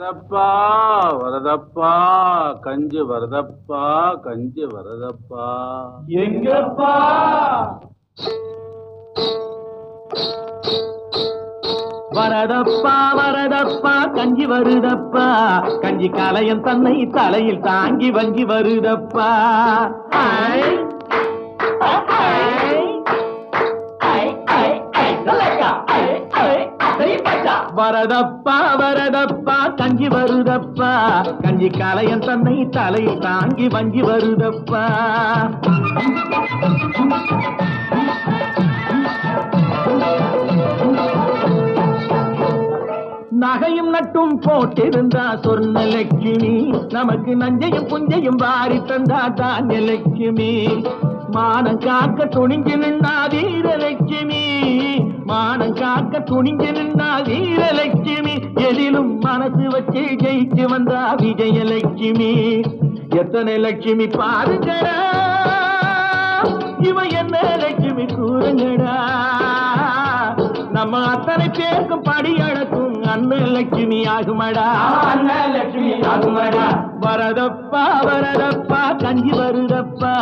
வரதப்பா வரதப்பா கஞ்சி வரதப்பா கஞ்சி வரதப்பா. எங்கப்பா? வரதப்பா வரதப்பா கஞ்சி வருதப்பா. கஞ்சி கலையன் தன்னை தலையில் தாங்கி வஞ்சி வருதப்பா. வரதப்பா வரதப்பா கஞ்சி வருதப்பா. கஞ்சி காலையன் தன்னை தலையில் தாங்கி வஞ்சி வருதப்பா. நகையும் நட்டும் போட்டிருந்தா சொர்ண லட்சுமி நமக்கு நஞ்சையும் புஞ்சையும் வாரி தந்தா தானிய லட்சுமி மானம் காக்க துணிஞ்சு நின்னா வீரலட்சுமி. மானம் காக்க துணிஞ்சு நின்னா வீரலட்சுமி. எதிலும் மனசு வச்சு ஜெயிச்சு வந்தா விஜயலட்சுமி. எத்தனை லட்சுமி பாருங்கடா. இவ என்ன லட்சுமி கூறுங்கடா. நம்ம அத்தனை பேருக்கும் படி அழக்கும் அன்னலட்சுமி ஆகுமடா அன்னலட்சுமி ஆகுமடா வரதப்பா வரதப்பா கஞ்சி வருதப்பா.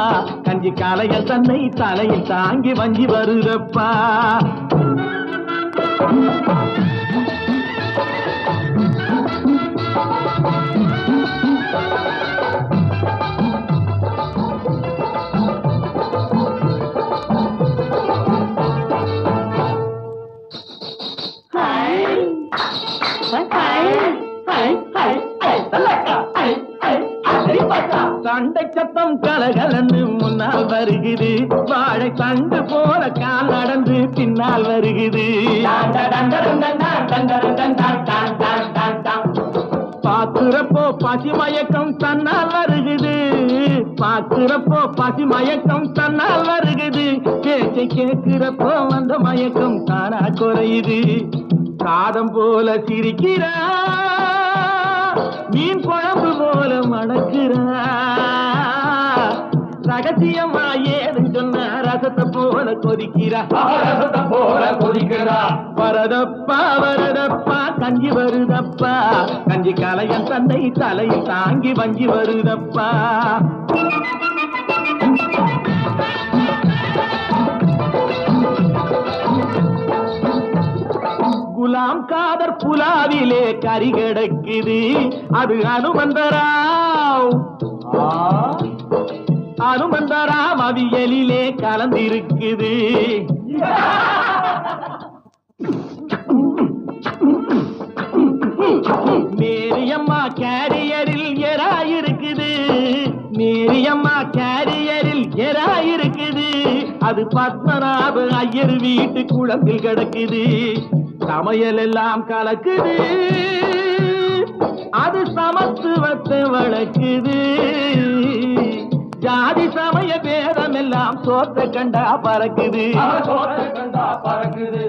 கஞ்சி காலையில் தன்னை தலையில் தாங்கி வஞ்சி வருதப்பா. சண்டை சத்தம் கலகலந்து முன்னால் வருகுது. வாழை தண்டு போல கால் நடந்து பின்னால் வருகுது. பாக்குறப்போ பசி மயக்கம் தன்னால் வருகுது. பாக்குறப்போ பசி மயக்கம் தன்னால் வருகுது. பேச்சை கேட்கிறப்போ அந்த மயக்கம் தானா குறையுது. காதம் போல சிரிக்கிறா. மீன் குழம்பு போல மணக்கிறா. ரகசியமா ஏது சொன்ன ரசத்தை போல கொதிக்கிறா. ரசத்தை போல கொதிக்கிறா. வரதப்பா வரதப்பா கஞ்சி வருதப்பா. கஞ்சி கலையன் தன்னை தலையில் தாங்கி வஞ்சி வருதப்பா. குலாம் காதர் புலாவிலே கறி கிடக்குது. அது அனுமந்தராவ் அனுமந்தராம் அவியலிலே கலந்திருக்குது. மேரியம்மா கேரியரில் எராயிருக்குது மேரியம்மா கேரியரில் எராயிருக்குது அது பத்மநாப ஐயர் வீட்டு குளத்தில் கிடக்குது. சமையல் எல்லாம் கலக்குது. அது சமத்துவத்தை வளர்க்குது. சோத்த கண்டா பறக்குது கண்டா பறக்குது